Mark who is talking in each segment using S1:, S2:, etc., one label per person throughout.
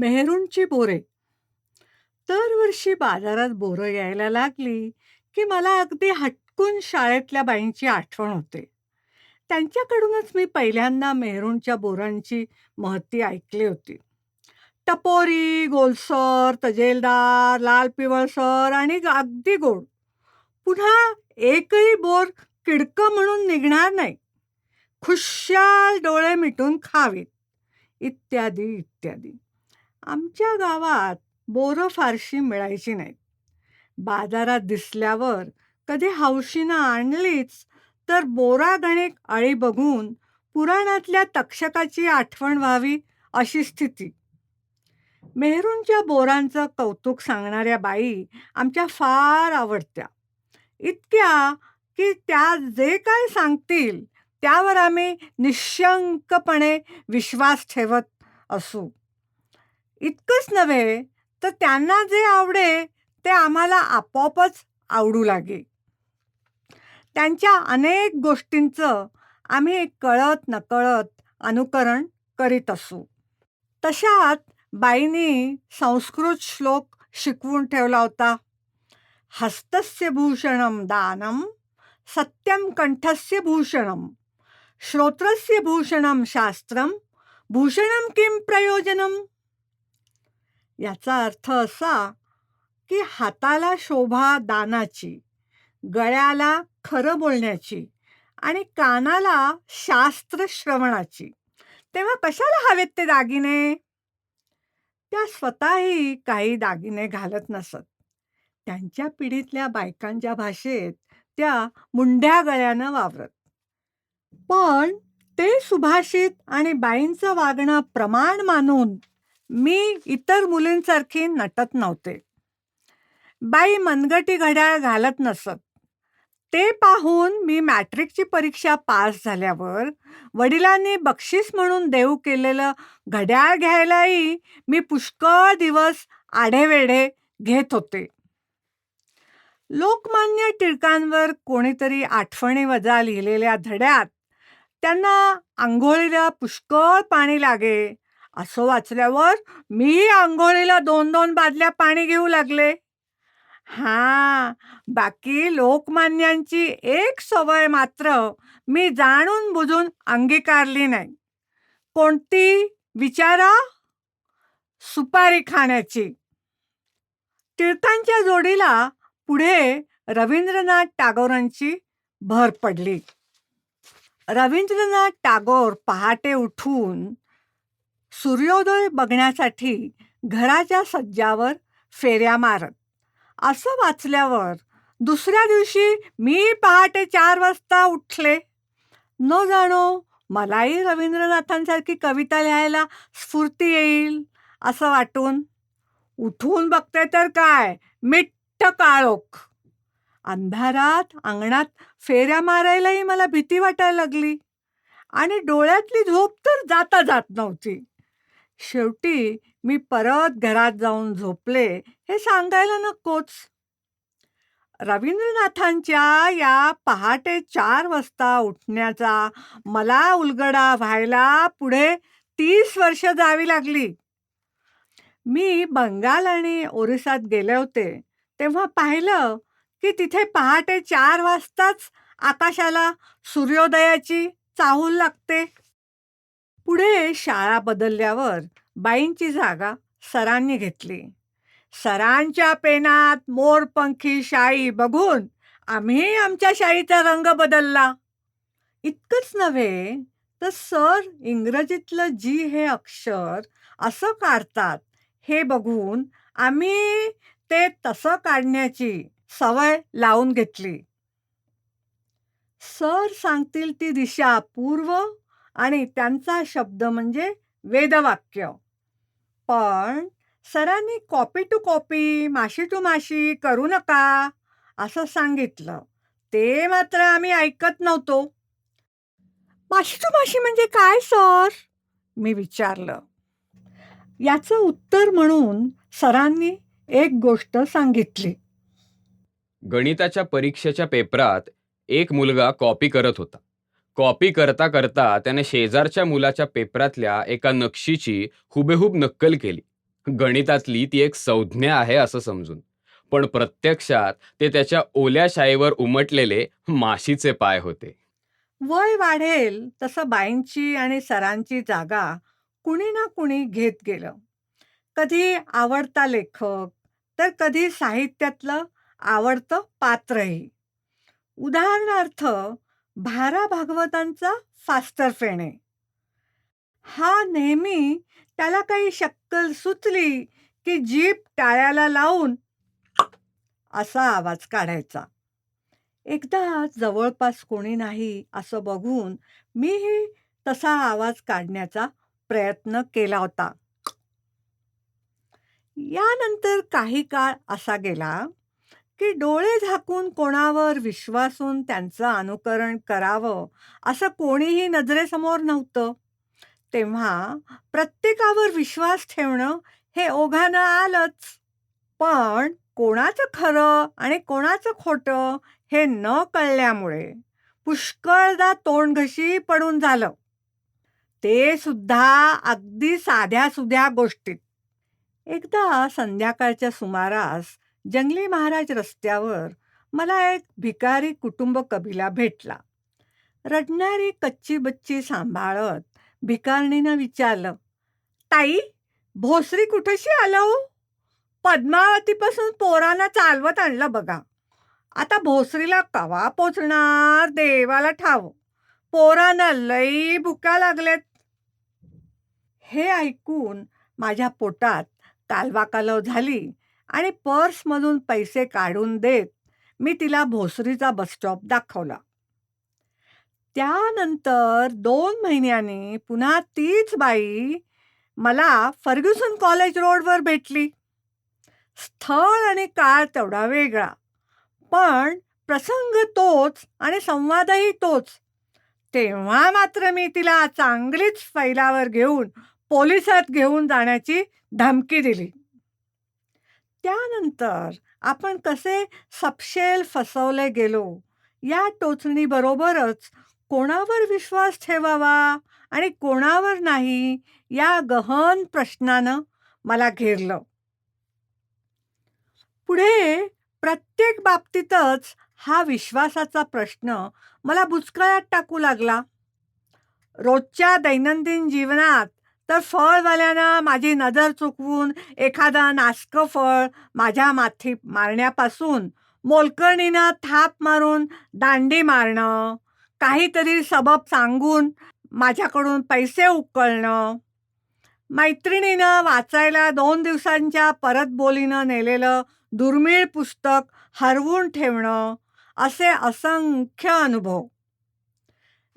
S1: मेहरूणची बोरे. दरवर्षी बाजारात बोरं यायला लागली की मला अगदी हटकून शाळेतल्या बाईंची आठवण होते. त्यांच्याकडूनच मी पहिल्यांदा मेहरूणच्या बोरांची महती ऐकली होती. टपोरी गोलसर तजेलदार लाल पिवळसर आणि अगदी गोड. पुन्हा एकही बोर किडकं म्हणून निघणार नाही. खुशाल डोळे मिटून खावीत. इत्यादी इत्यादी. आमच्या गावात बोरं फारशी मिळायची नाहीत. बाजारात दिसल्यावर कधी हौशीनं आणलीच तर बोरागणिक अळी बघून पुराणातल्या तक्षकाची आठवण व्हावी अशी स्थिती. मेहरूंच्या बोरांचं कौतुक सांगणाऱ्या बाई आमच्या फार आवडत्या. इतक्या की त्या जे काय सांगतील त्यावर आम्ही निशंकपणे विश्वास ठेवत असू. इतकंच नव्हे तर त्यांना जे आवडे ते आम्हाला आपोआपच आवडू लागे. त्यांच्या अनेक गोष्टींचं आम्ही कळत नकळत अनुकरण करीत असू. तशात बाईंनी संस्कृत श्लोक शिकवून ठेवला होता. हस्तस्य भूषणम दानम सत्यम कंठस्य भूषणम श्रोत्रस्य भूषणम शास्त्रम भूषणम किम प्रयोजनम याचा अर्थ असा की हाताला शोभा दानाची गळ्याला खरं बोलण्याची आणि कानाला शास्त्र श्रवणाची. तेव्हा कशाला हवेत ते दागिने? त्या स्वतःही काही दागिने घालत नसत. त्यांच्या पिढीतल्या बायकांच्या भाषेत त्या मुंड्या गळ्यानं वावरत. पण ते सुभाषित आणि बाईंचं वागणं प्रमाण मानून मी इतर मुलींसारखी नटत नव्हते. बाई मनगटी घड्याळ घालत नसत. ते पाहून मी मॅट्रिकची परीक्षा पास झाल्यावर वडिलांनी बक्षीस म्हणून देऊ केलेलं घड्याळ घ्यायलाही मी पुष्कळ दिवस आढेवेढे घेत होते. लोकमान्य टिळकांवर कोणीतरी आठवणी वजा लिहिलेल्या धड्यात त्यांना आंघोळीला पुष्कळ पाणी लागे असं वाचल्यावर मी आंघोळीला दोन दोन बादल्या पाणी घेऊ लागले. हा बाकी लोकमान्यांची एक सवय मात्र मी जाणून बुजून अंगीकारली नाही. कोणती? विचारा. सुपारी खाण्याची. टिळकांच्या जोडीला पुढे रवींद्रनाथ टागोरांची भर पडली. रवींद्रनाथ टागोर पहाटे उठून सूर्योदय बघण्यासाठी घराच्या सज्जावर फेऱ्या मारत. असं वाचल्यावर दुसऱ्या दिवशी मी पहाटे चार वाजता उठले. न जाणो मलाही रवींद्रनाथांसारखी कविता लिहायला स्फूर्ती येईल असं वाटून उठून बघते तर काय मिट्ट काळोख. अंधारात अंगणात फेऱ्या मारायलाही मला भीती वाटायला लागली. आणि डोळ्यातली झोप तर जाता जात नव्हती. शेवटी मी परत घरात जाऊन झोपले हे सांगायला नकोच. रवींद्रनाथांच्या या पहाटे चार वाजता उठण्याचा मला उलगडा व्हायला पुढे तीस वर्ष जावी लागली. मी बंगाल आणि ओरिसात गेले होते तेव्हा पाहिलं की तिथे पहाटे चार वाजताच आकाशाला सूर्योदयाची चाहूल लागते. पुढे शाळा बदलल्यावर बाईंची जागा सरांनी घेतली. सरांच्या पेनात मोरपंखी शाई बघून आम्ही आमच्या शाईचा रंग बदलला. इतकंच नव्हे तर सर इंग्रजीतलं जी हे अक्षर असं काढतात हे बघून आम्ही ते तसं काढण्याची सवय लावून घेतली. सर सांगतील ती दिशा पूर्व आणि त्यांचा शब्द म्हणजे वेदवाक्य. पण सरांनी कॉपी टू कॉपी माशी टू माशी करू नका असं सांगितलं. ते मात्र आम्ही ऐकत नव्हतो. माशी टू माशी म्हणजे काय सर? मी विचारलं. याचं उत्तर म्हणून सरांनी एक गोष्ट सांगितली.
S2: गणिताच्या परीक्षेच्या पेपरात एक मुलगा कॉपी करत होता. कॉपी करता करता त्याने शेजारच्या मुलाच्या पेपरातल्या एका नक्षीची हुबेहूब नक्कल केली. गणितातली ती एक संज्ञा आहे असं समजून. पण प्रत्यक्षात ते त्याच्या ओल्या शाईवर उमटलेले माशीचे पाय होते.
S1: वय वाढेल तसं बाईंची आणि सरांची जागा कुणी ना कुणी घेत गेलं. कधी आवडता लेखक तर कधी साहित्यातलं आवडतं पात्रही. उदाहरणार्थ भारा भागवतांचा फास्टर फेणे हा नेहमी त्याला काही शक्कल सुचली की जीप टाळ्याला लावून असा आवाज काढायचा. एकदा जवळपास कोणी नाही असं बघून मीही तसा आवाज काढण्याचा प्रयत्न केला होता. यानंतर काही काळ असा गेला की डोळे झाकून कोणावर विश्वासून त्यांचं अनुकरण करावं असं कोणीही नजरेसमोर नव्हतं. तेव्हा प्रत्येकावर विश्वास ठेवणं हे ओघानं आलंच. पण कोणाचं खरं आणि कोणाचं खोटं हे न कळल्यामुळे पुष्कळदा तोंडघशी पडून झालं. ते सुद्धा अगदी साध्या सुध्या गोष्टीत. एकदा संध्याकाळच्या सुमारास जंगली महाराज रस्त्यावर मला एक भिकारी कुटुंब कबिला भेटला. रडणारी कच्ची बच्ची सांभाळत भिकारणीनं विचारलं ताई भोसरी कुठेशी आलं हो? पद्मावतीपासून पोरांना चालवत आणलं बघा. आता भोसरीला कवा पोचणार देवाला ठाव? पोरांना लई भुका लागलेत हे ऐकून माझ्या पोटात कालवाकालव झाली. आणि पर्समधून पैसे काढून देत मी तिला भोसरीचा बसस्टॉप दाखवला. त्यानंतर दोन महिन्यांनी पुन्हा तीच बाई मला फर्ग्युसन कॉलेज रोडवर भेटली. स्थळ आणि काळ तेवढा वेगळा पण प्रसंग तोच आणि संवादही तोच. तेव्हा मात्र मी तिला चांगलीच फैलावर घेऊन पोलिसात घेऊन जाण्याची धमकी दिली. त्यानंतर आपण कसे सपशेल फसवले गेलो? या टोचणीबरोबरच कोणावर विश्वास ठेवावा आणि कोणावर नाही या गहन प्रश्नानं मला घेरलं. पुढे प्रत्येक बाबतीतच हा विश्वासाचा प्रश्न मला बुचकळ्यात टाकू लागला. रोजच्या दैनंदिन जीवनात तर फळवाल्यानं माझी नजर चुकवून एखादं नासकं फळ माझ्या माथी मारण्यापासून मोलकर्णीनं थाप मारून दांडी मारणं काहीतरी सबब सांगून माझ्याकडून पैसे उकळणं मैत्रिणीनं वाचायला दोन दिवसांच्या परतबोलीनं नेलेलं दुर्मिळ पुस्तक हरवून ठेवणं असे असंख्य अनुभव.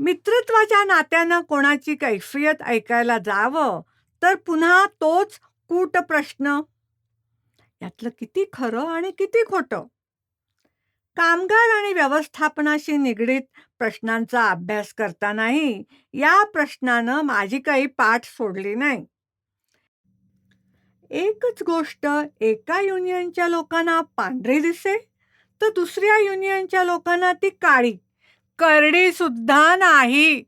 S1: मित्रत्वाच्या नात्यानं कोणाची कैफियत ऐकायला जावं तर पुन्हा तोच कूट प्रश्न यातलं किती खरं आणि किती खोटं? कामगार आणि व्यवस्थापनाशी निगडीत प्रश्नांचा अभ्यास करतानाही या प्रश्नानं माझी काही पाठ सोडली नाही. एकच गोष्ट एका युनियनच्या लोकांना पांढरी दिसे तर दुसऱ्या युनियनच्या लोकांना ती काळी. करडी सुद्धा नाही.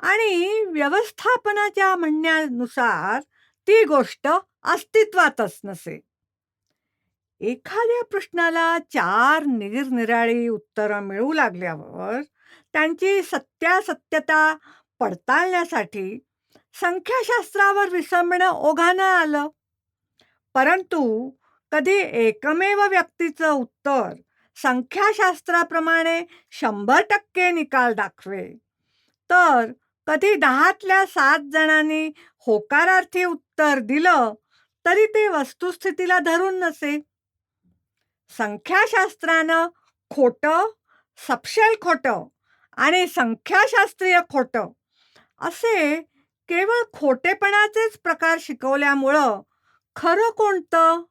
S1: आणि व्यवस्थापनाच्या म्हणण्यानुसार ती गोष्ट अस्तित्वातच नसे. एखाद्या प्रश्नाला चार निरनिराळी उत्तरं मिळू लागल्यावर त्यांची सत्यासत्यता पडताळण्यासाठी संख्याशास्त्रावर विसंबणं ओघानं आलं. परंतु कधी एकमेव व्यक्तीचं उत्तर संख्याशास्त्राप्रमाणे शंभर टक्के निकाल दाखवे तर कधी दहातल्या सात जणांनी होकारार्थी उत्तर दिलं तरी ते वस्तुस्थितीला धरून नसे संख्याशास्त्रानं खोटं सपशेल खोटं आणि संख्याशास्त्रीय खोटं असे केवळ खोटेपणाचेच प्रकार शिकवल्यामुळं खरं कोणतं?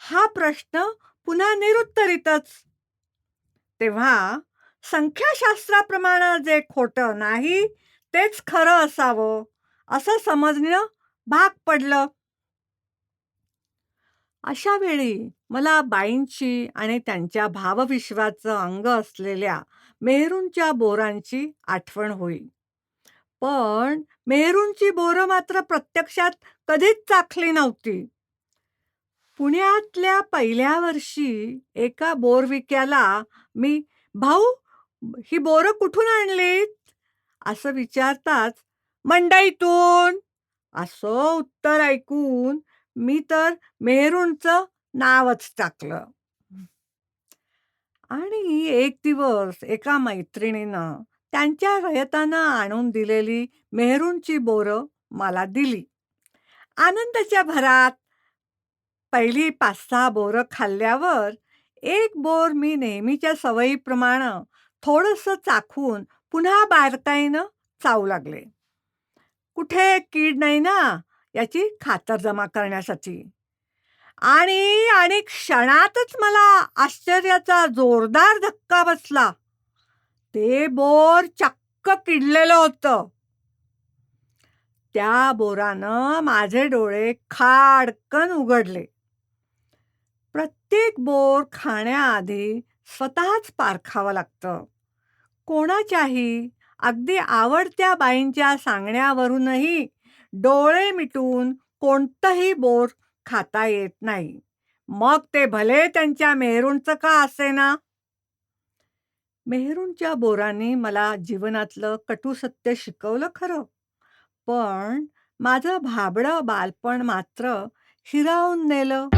S1: हा प्रश्न पुन्हा निरुत्तरितच. तेव्हा संख्याशास्त्राप्रमाणे जे खोटं नाही तेच खरं असावं असं समजणं भाग पडलं. अशा वेळी मला बाईंची आणि त्यांच्या भावविश्वाचं अंग असलेल्या मेहरूंच्या बोरांची आठवण होई. पण मेहरूंची बोरं मात्र प्रत्यक्षात कधीच चाखली नव्हती. पुण्यातल्या पहिल्या वर्षी एका बोरविक्याला मी भाऊ ही बोरं कुठून आणलीत? असं विचारताच मंडईतून. असं उत्तर ऐकून मी तर मेहरूंचं नावच टाकलं. आणि एक दिवस एका मैत्रिणीनं त्यांच्या रयतानं आणून दिलेली मेहरूंची बोरं मला दिली. आनंदाच्या भरात पहिली पाच सहा बोरं खाल्ल्यावर एक बोर मी नेहमीच्या सवयीप्रमाणे थोडंसं चाखून पुन्हा बारकाईनं चावू लागले. कुठे कीड नाही ना याची खातरजमा करण्यासाठी. आणि आणि क्षणातच मला आश्चर्याचा जोरदार धक्का बसला. ते बोर चक्क किडलेलं होतं. त्या बोरानं माझे डोळे खाडकन उघडले. प्रत्येक बोर खाण्याआधी स्वतःच पारखावं लागतं. कोणाच्याही अगदी आवडत्या बाईंच्या सांगण्यावरूनही डोळे मिटून कोणतंही बोर खाता येत नाही. मग ते भले त्यांच्या मेहरूंचं का असेना? मेहरूंच्या बोरांनी मला जीवनातलं कटू सत्य शिकवलं खरं. पण माझं भाबडं बालपण मात्र हिरावून नेलं.